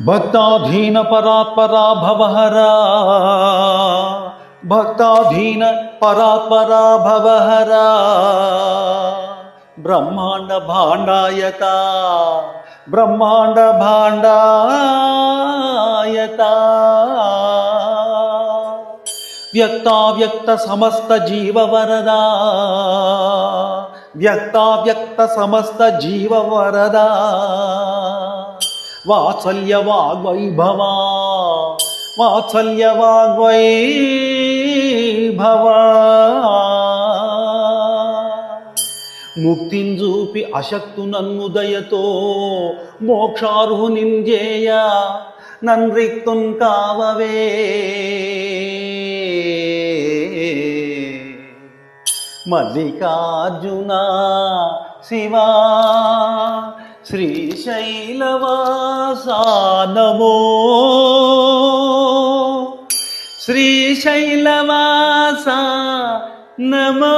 भक्ताधीन परात्परा भवहरा भक्ताधीन परात्परा भवहरा ब्रह्मांड भाण्डायता ब्रह्मांड भाण्डायता व्यक्ताव्यक्त समस्त जीव वरदा व्यक्ताव्यक्त समस्त जीव वरदा వాత్సల్యవాగ్వైభవా. వాగ్వైభవా వాత్సల్య వాగ్వైభవా ముక్తింజూపి అశక్తు నన్ను దయతో మోక్షార్హు నింజేయ నన్రిక్తున్ కావవే. మల్లికార్జున శివా. శ్రీశైలవాసా శ్రీశైలవాస నమో.